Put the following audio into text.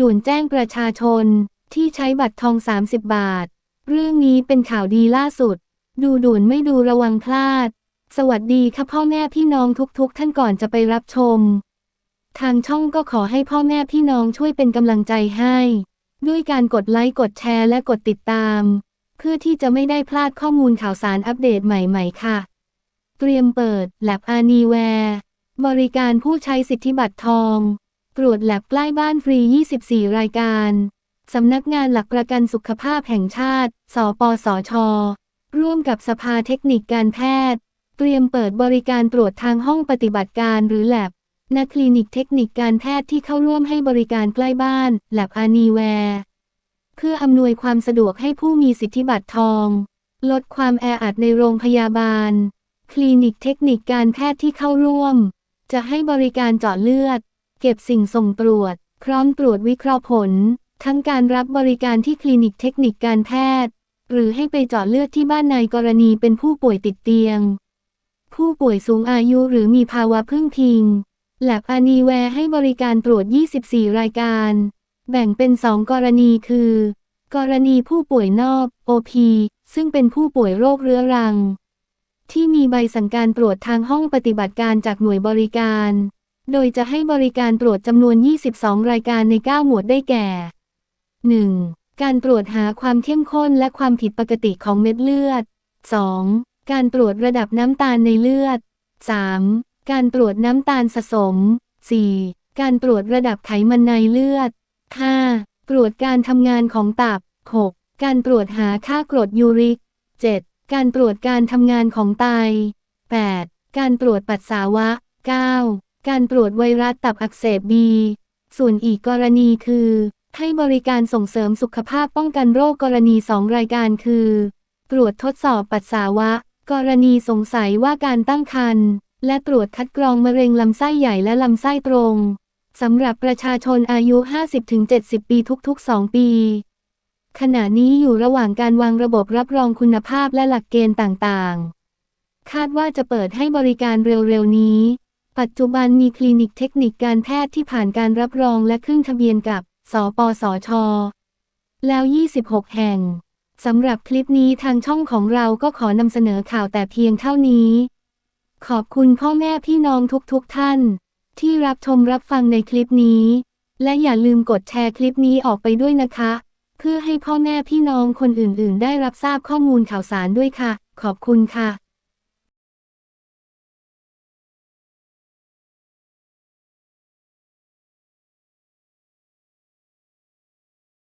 ด่วนแจ้งประชาชนที่ใช้บัตรทอง 30 บาท เรื่องนี้เป็นข่าวดีล่าสุด ดูด่วนไม่ดูระวังพลาด สวัสดีค่ะพ่อแม่พี่น้องทุกๆ ท่านก่อนจะไปรับชม ทางช่องก็ขอให้พ่อแม่พี่น้องช่วยเป็นกำลังใจให้ ด้วยการกดไลค์กดแชร์และกดติดตาม เพื่อที่จะไม่ได้พลาดข้อมูลข่าวสารอัปเดตใหม่ๆ ค่ะ เตรียมเปิดแลบอานีแวร์บริการผู้ใช้สิทธิบัตรทอง ตรวจแลบใกล้บ้านฟรี 24 รายการ สำนักงานหลักประกันสุขภาพแห่งชาติ สปสช ร่วมกับสภาเทคนิคการแพทย์ เตรียมเปิดบริการตรวจทางห้องปฏิบัติการหรือแลบณคลินิกเทคนิคการแพทย์ที่เข้าร่วมให้บริการใกล้บ้านแลบอานีแวร์เพื่ออำนวยความสะดวกให้ผู้มีสิทธิบัตรทอง ลดความแออัดในโรงพยาบาล คลินิกเทคนิคการแพทย์ที่เข้าร่วม จะให้บริการเจาะเลือด เก็บสิ่งส่งตรวจ พร้อมตรวจวิเคราะห์ผล ทั้งการรับบริการที่คลินิกเทคนิคการแพทย์ หรือให้ไปเจาะเลือดที่บ้านในกรณีเป็นผู้ป่วยติดเตียง ผู้ป่วยสูงอายุหรือมีภาวะพึ่งพิงแลบอานีแวร์ให้บริการตรวจ 24 รายการ แบ่งเป็น 2 กรณีคือ กรณีผู้ป่วยนอก OP ซึ่งเป็นผู้ป่วยโรคเรื้อรัง ที่มีใบสั่งการตรวจทางห้องปฏิบัติการจากหน่วยบริการ โดยจะให้บริการตรวจจำนวน 22 รายการใน 9 หมวดได้แก่ 1. การตรวจหาความเข้มข้นและความผิดปกติของเม็ดเลือด 2. การตรวจระดับน้ำตาลในเลือด 3. การตรวจน้ำตาลสะสม 4. การตรวจระดับไขมันในเลือด 5. ตรวจการทำงานของตับ 6. การตรวจหาค่ากรดยูริก 7. การตรวจการทำงานของไต 8. การตรวจปัสสาวะ 9. การตรวจไวรัสตับอักเสบบี ส่วนอีกกรณีคือ ให้บริการส่งเสริมสุขภาพป้องกันโรคกรณี2รายการคือ ตรวจทดสอบปัสสาวะ กรณีสงสัยว่าการตั้งครรภ์และตรวจคัดกรองมะเร็งลำไส้ใหญ่และลำไส้ตรงสำหรับประชาชนอายุ 50-70 ปีทุก ๆ 2 ปี ขณะนี้อยู่ระหว่างการวางระบบรับรองคุณภาพและหลักเกณฑ์ต่างๆ คาดว่าจะเปิดให้บริการเร็ว ๆ นี้ ปัจจุบันมีคลินิกเทคนิคการแพทย์ที่ผ่านการรับรองและขึ้นทะเบียนกับ สปสช แล้ว 26 แห่ง สำหรับคลิปนี้ทางช่องของเราก็ขอนำเสนอข่าวแต่เพียงเท่านี้ ขอบคุณพ่อแม่พี่น้องทุกๆทท่าน ที่รับชมรับฟังในคลิปนี้ และอย่าลืมกดแชร์คลิปนี้ออกไปด้วยนะคะ เพื่อให้พ่อแม่พี่น้องคนอื่นๆ ได้รับทราบข้อมูลข่าวสารด้วยค่ะ ขอบคุณค่ะ